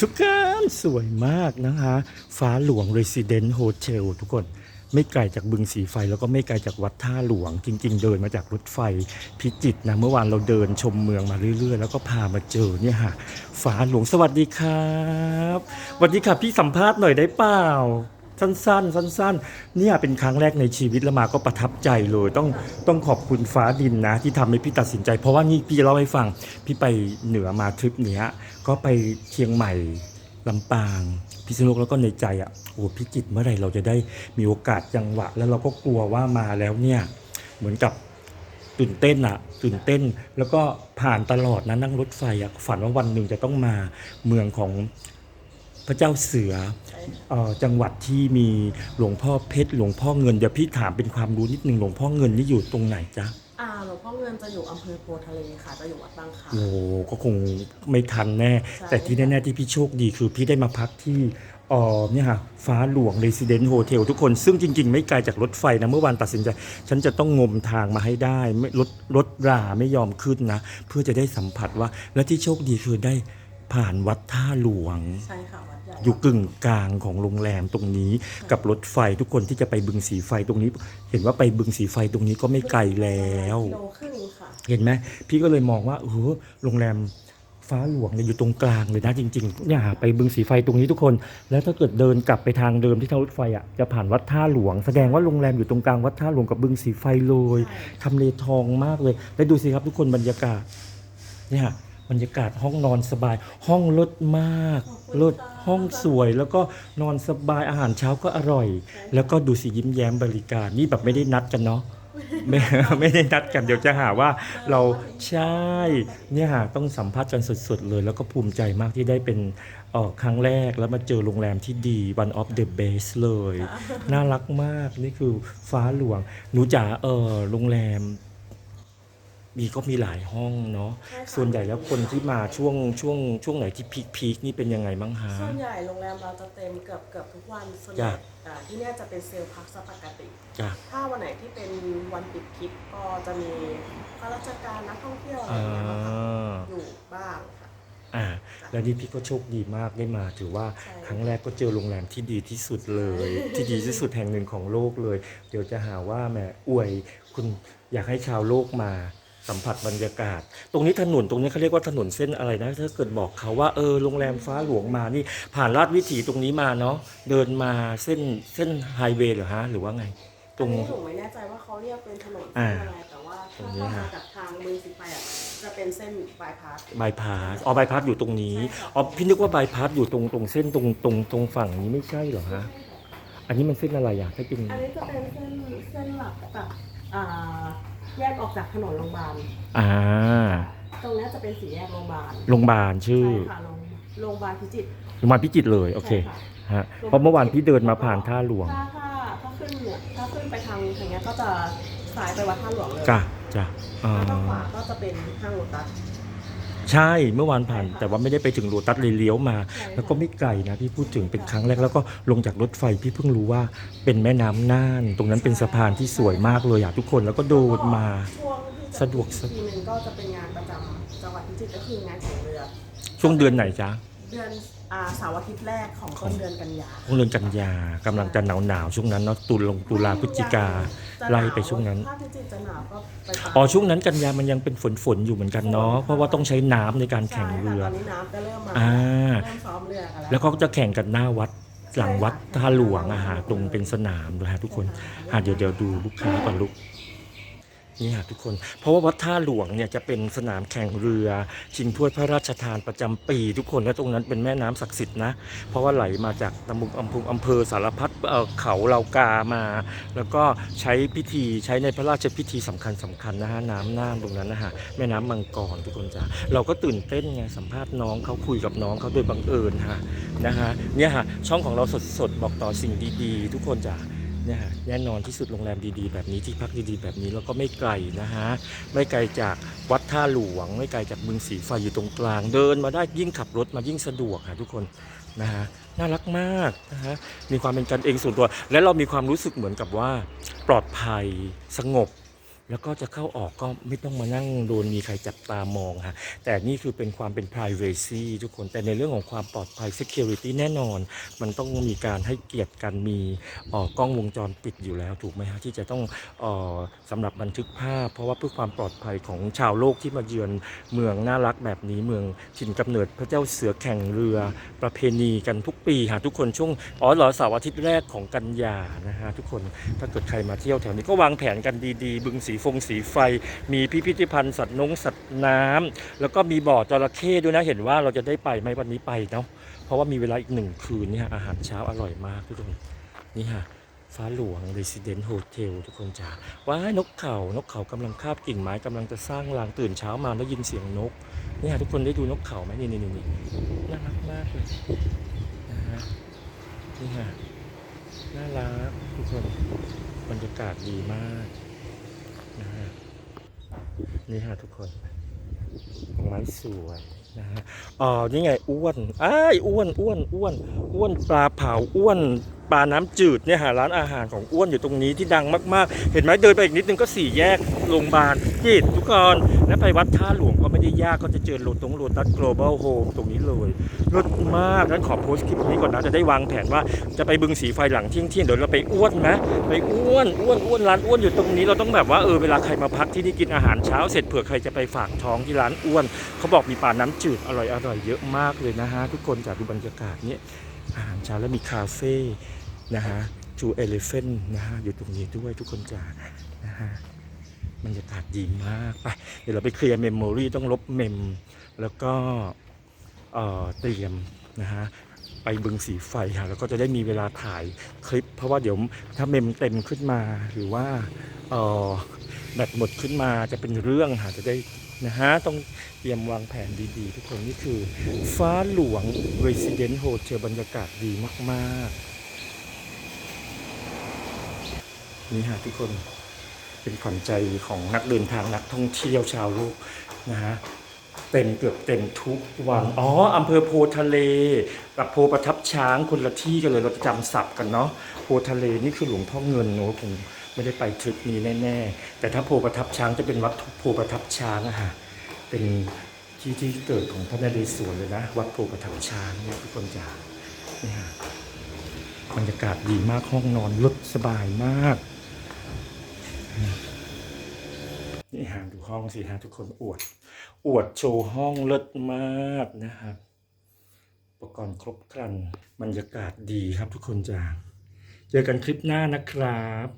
ทุกคนสวยมากนะคะ ฟ้าหลวงเรสซิเดนต์โฮเทุกคนไม่ไกลจากบึงสีไฟแล้วก็ไม่ไกลจากวัดท่าหลวง จริง ๆ เดินมาจากรถไฟพิจิตนะ เมื่อวานเราเดินชมเมืองมาเรื่อย ๆ แล้วก็พามาเจอเนี่ยค่ะฟ้าหลวงสวัสดีครับสวัสดีค่ะพี่สัมภาษณ์หน่อยได้เปล่า สั้นๆ สั้นๆ เนี่ยเป็นครั้งแรกในชีวิตแล้วมาก็ประทับใจเลย ต้องต้องขอบคุณฟ้าดินนะที่ทำให้พี่ตัดสินใจ เพราะว่านี่พี่เล่าให้ฟัง พี่ไปเหนือมาทริปเนี้ย ก็ไปเชียงใหม่ลำปางพิษณุโลกแล้วก็ในใจอะโอ้พิจิตเมื่อไหร่เราจะได้มีโอกาสจังหวะ แล้วเราก็กลัวว่ามาแล้วเนี่ยเหมือนกับตื่นเต้นอะตื่นเต้น แล้วก็ผ่านตลอดนะนั่งรถไฟอะฝันว่าวันหนึ่งจะต้องมาเมืองของ พระเจ้าเสือเออจังหวัดที่มีหลวงพ่อเพชรหลวงพ่อเงินเดี๋ยวพี่ถามเป็นความรู้นิดนึงหลวงพ่อเงินนี่อยู่ตรงไหนจ๊ะอ่าหลวงพ่อเงินจะอยู่อำเภอโพทะเลค่ะจะอยู่วัดบางคาโอ้ก็คงไม่ทันแน่ ใช่ แต่ที่แน่ ๆ ที่พี่โชคดีคือพี่ได้มาพักที่เออเนี่ยค่ะฟ้าหลวง Resident Hotel ทุกคนซึ่งจริง ๆ ไม่ไกลจากรถไฟนะ เมื่อวานตัดสินใจ ฉันจะต้องงมทางมาให้ได้ไม่รถรถราไม่ยอมขึ้นนะ เพื่อจะได้สัมผัสว่าและที่โชคดีคือได้ ผ่านวัดท่าหลวง ใช่ค่ะวัดใหญ่อยู่กึ่งกลางของโรงแรมตรงนี้ กับรถไฟทุกคนที่จะไปบึงสีไฟตรงนี้ เห็นว่าไปบึงสีไฟตรงนี้ก็ไม่ไกลแล้ว กิโลครึ่งค่ะ เห็นไหมพี่ก็เลยมองว่าเออโรงแรมฟ้าหลวงเนี่ยอยู่ตรงกลางเลยนะจริงๆเนี่ยไปบึงสีไฟตรงนี้ทุกคน แล้วถ้าเกิดเดินกลับไปทางเดิมที่ทางรถไฟอะจะผ่านวัดท่าหลวง แสดงว่าโรงแรมอยู่ตรงกลางวัดท่าหลวงกับบึงสีไฟเลยใช่ทำเลทองมากเลย แล้วดูสิครับทุกคนบรรยากาศเนี่ย บรรยากาศห้องนอนสบาย ห้องลดมากลดห้องสวย แล้วก็นอนสบายอาหารเช้าก็อร่อย แล้วก็ดูสิยิ้มแย้มบริการนี่แบบไม่ได้นัดกันเนาะไม่ไม่ได้นัดกันเดี๋ยวจะหาว่าเราใช่เนี่ยหาต้องสัมภาษณ์กันสดๆเลย แล้วก็ภูมิใจมากที่ได้เป็นเอ่อครั้งแรกแล้วมาเจอโรงแรมที่ดี one of the best เลย น่ารักมากนี่คือฟ้าหลวง หนูจ๋าเออโรงแรม มีก็มีหลายห้องเนาะใช่ค่ะส่วนใหญ่แล้วคนที่มาช่วงช่วงช่วงไหนที่พีคพีคนี่เป็นยังไงบ้างฮะ ส่วนใหญ่โรงแรมเราจะเต็มเกือบเกือบทุกวันส่วนใหจ้ะญ่อ่าที่เนี่ยจะเป็นเซลล์พักซะปกติ จ้ะ ถ้าวันไหนที่เป็นวันปิดคลิปก็จะมีข้าราชการนักท่องเที่ยวอะไรอ่อย่างเงี้ยมาพักาอยู่บ้างค่ะ อ่าแล้วนี่พี่ก็โชคดีมากได้มา ถือว่าใช่ ครั้งแรกก็เจอโรงแรมที่ดีที่สุดเลย ที่ดีที่สุดแห่งหนึ่งของโลกเลย เดี๋ยวจะหาว่าแหมอวยคุณอยากให้ชาวโลกมา สัมผัสบรรยากาศ ตรงนี้ถนนตรงนี้เขาเรียกว่าถนนเส้นอะไรนะ ถ้าเกิดบอกเขาว่าเออโรงแรมฟ้าหลวงมานี่ ผ่านลาดวิถีตรงนี้มาเนาะเดินมาเส้นเส้นไฮเวย์เหรอฮะหรือว่าไง ตรง อันนี้หนูไม่แน่ใจว่าเขาเรียกเป็นถนนเส้อ่านอะไรแต่ว่าตรถ้างนี้เข้าฮะมาจากทางเมืองสิไปอะจะเป็นเส้นบายพาส บายพาสอ๋อบายพาสอยู่ตรงนี้ ใช่ค่ะ อ๋อ พี่นึกว่าบายพาสอยู่ตรงตรงเส้นตรงตรงตรงฝั่งนี้ไม่ใช่เหรอฮะ อันนี้มันเส้นอะไรอะถ้าเป็นอันนี้จะเป็นเส้นเส้นหลักจากอ่า แยกออกจากถนนโรงพยาบาล อ่า ตรงเนี้ยจะเป็นสี่แยกโรงพยาบาลโรงพยาบาลชื่อ ใช่ค่ะโรงโรงพยาบาลพิจิตรโรงพยาบาลพิจิตรเลย โอเค ใช่ค่ะฮะ เพราะเมื่อวานพี่เดินมาผ่านท่าหลวง ถ้าถ้าถ้าขึ้นเนี่ยถ้าขึ้นไปทางทางเนี้ยก็จะสายไปวัดท่าหลวงเลยจ้ะจ้ะอ่า แล้วก็ขวาก็จะเป็นห้างโลตัส ใช่เมื่อวานผ่านใช่ค่ะแต่ว่าไม่ได้ไปถึงโรตัสเลยเลี้ยวมาใช่ค่ะแล้วก็ไม่ไกลนะพี่พูดถึงเป็นครั้งแรกแล้วก็ลงจากรถไฟพี่เพิ่งรู้ว่าเป็นแม่น้ำน่าน ตรงนั้นเป็นสะพานที่สวยมากเลยอะทุกคนแล้วก็โดดมา ช่วงที่จสะดวกสะทีนึงก็จะเป็นงานประจำจังหวัดพิจิตรก็คืองานแข่งเรือ ช่วงเดือนไหนจ๊ะ เดือนอ่าเสาร์อาทิตย์แรกของต้นเดือนกันยา ช่วงเดือนกันยากำลังจะหนาวหนาวๆช่วงนั้นเนาะตุลงตุลาพฤศจิกา จะหนาวไล่ไปช่วงนั้น ถ้าพิจิตรจะหนาวก็ไปตามอ๋อช่วงนั้นกันยามันยังเป็นฝนฝนๆอยู่เหมือนกันเนาะเพราะว่าต้องใช้น้ำในการแข่งเรือ ใช่ค่ะตอนนี้น้ำก็เริ่มมาอ่า เริ่มซ้อมเรือกันแล้วแล้วเขาก็จะแข่งกันหน้าวัดหลังวัดท่าหลวงอะฮะตรงเป็นสนามนะฮะทุกคนอะเดี๋ยวเดี๋ยวดูลูกค้าก่อนลูก นี่ฮะทุกคน เพราะว่าวัดท่าหลวงเนี่ยจะเป็นสนามแข่งเรือ ชิงถ้วยพระราชทานประจำปี ทุกคนและตรงนั้นเป็นแม่น้ำศักดิ์สิทธิ์นะเพราะว่าไหลมาจากตำบลอำเภออำเภอสารพัดเอ่อเขาเหลากามา แล้วก็ใช้พิธีใช้ในพระราชพิธีสำคัญสำคัญนะฮะน้ำน่านตรงนั้นนะฮะแม่น้ำมังกรทุกคนจ้ะเราก็ตื่นเต้นไงสัมภาษณ์น้องเขาคุยกับน้องเขาโดยบังเอิญฮะนะฮะเนี่ยฮะช่องของเราสดๆบอกต่อสิ่งดีๆ ทุกคนจ้ะ นะฮะแน่นอนที่สุดโรงแรมดีๆ แบบนี้ที่พักดีๆ แบบนี้แล้วก็ไม่ไกลนะฮะไม่ไกลจากวัดท่าหลวง ไม่ไกลจากเมืองสีไฟอยู่ตรงกลาง เดินมาได้ยิ่งขับรถมายิ่งสะดวกค่ะทุกคนนะฮะน่ารักมากนะฮะมีความเป็นกันเองส่วนตัว และเรามีความรู้สึกเหมือนกับว่า ปลอดภัยสงบ แล้วก็จะเข้าออกก็ไม่ต้องมานั่งโดนมีใครจับตามองฮะแต่นี่คือเป็นความเป็น privacy ทุกคนแต่ในเรื่องของความปลอดภัย security แน่นอน มันต้องมีการให้เกียรติกันมีออกล้องวงจรปิดอยู่แล้วถูกไหมฮะที่จะต้องออสำหรับบันทึกภาพ เพราะว่าเพื่อความปลอดภัยของชาวโลกที่มาเยือนเมืองน่ารักแบบนี้เมืองถิ่นกำเนิดพระเจ้าเสือแข่งเรือประเพณีกันทุกปีฮะทุกคนช่วงอ๋อเหรอเสาร์อาทิตย์แรกของกันยานะฮะทุกคนถ้าเกิดใครมาเที่ยวแถวนี้ก็วางแผนกันดีๆ บึงสีฟงสีไฟ มีพิพิธภัณฑ์สัตว์นงสัตว์น้ำแล้วก็มีบ่อจระเข้ด้วยนะเห็นว่าเราจะได้ไปไหมวันนี้ไปเนาะเพราะว่ามีเวลาอีกหนึ่งคืนนี่ฮะอาหารเช้าอร่อยมากทุกคนนี่ฮะฟ้าหลวง Resident Hotel ทุกคนจ้าว้ายนกเขานกเขากำลังคาบกิ่งไม้กำลังจะสร้างรางตื่นเช้ามาแล้วยินเสียงนกนี่ฮะทุกคนได้ดูนกเขาไหมนี่นี่นี่น่ารักมากเลยนะฮะนี่ฮะน่ารักทุกคนบรรยากาศดีมาก นี่ฮะทุกคนดอกไม้สวยนะฮะอ๋อนี่ไงอ้วนอ้ายอ้วนอ้วนอ้วนอ้วนปลาเผาอ้วนปลาน้ำจืดเนี่ยหาร้านอาหารของอ้วนอยู่ตรงนี้ที่ดังมากๆ เห็นไหมเดินไปอีกนิดนึงก็สี่แยกโรงพยาบาลจิตทุกคนแล้วไปวัดท่าหลวงก็ ไม่ได้ยากก็จะเจอโรตรงโรตัส global home ตรงนี้เลยรถมากงั้นขอโพสต์คลิปนี้ก่อนนะ จะได้วางแผนว่าจะไปบึงสีไฟหลังเที่ยงเที่ยงๆเดี๋ยวเราไปอ้วนไหมไปอ้วนอ้วนอ้วนร้านอ้วนอยู่ตรงนี้เราต้องแบบว่าเออเวลาใครมาพักที่นี่กินอาหารเช้าเสร็จเผื่อใครจะไปฝากท้องที่ร้านอ้วน เขาบอกมีปลาน้ำจืดอร่อยอร่อยเยอะมากเลยนะฮะทุกคนจากดูบรรยากาศเนี้ยอาหารเช้าแล้วมีคาเฟ่นะฮะจูเอลิเฟนนะฮะอยู่ตรงนี้ด้วยทุกคนจ้า บรรยากาศดีมากไปเดี๋ยวเราไปเคลียร์เมมโมรีต้องลบเมม แล้วก็เตรียมนะฮะไปบึงสีไฟค่ะแล้วก็จะได้มีเวลาถ่ายคลิป เพราะว่าเดี๋ยวถ้าเมมเต็มขึ้นมาหรือว่าแบตหมดขึ้นมาจะเป็นเรื่องค่ะจะได้นะฮะต้องเตรียมวางแผนดีๆ ทุกคนนี่คือ ฟ้าหลวง Resident Hotel บรรยากาศดีมาก ๆ นี่ฮะทุกคน เป็นขวัญใจของนักเดินทางนักท่องเที่ยวชาวโลกนะฮะเต็มเกือบเต็มทุกวันอ๋ออำเภอโพทะเลกับโพประทับช้างคนละที่กันเลยเราจะจำศัพท์กันเนาะโพทะเลนี่คือหลวงพ่อเงินโอ้ผมไม่ได้ไปทริปนี้แน่ๆแต่ถ้าโพประทับช้างจะเป็นวัดโพประทับช้างอะฮะเป็นที่ที่เกิดของพระนเรศวรเลยนะ วัดโพประทับช้างเนี่ยทุกคนจ๋านี่ฮะบรรยากาศดีมากห้องนอนลดสบายมาก หางดูห้องสิฮะทุกคนอวด อวดโชว์ห้องเลิศมากนะครับอุปกรณ์ครบครันบรรยากาศดีครับทุกคนจ้าเจอกันคลิปหน้านะครับ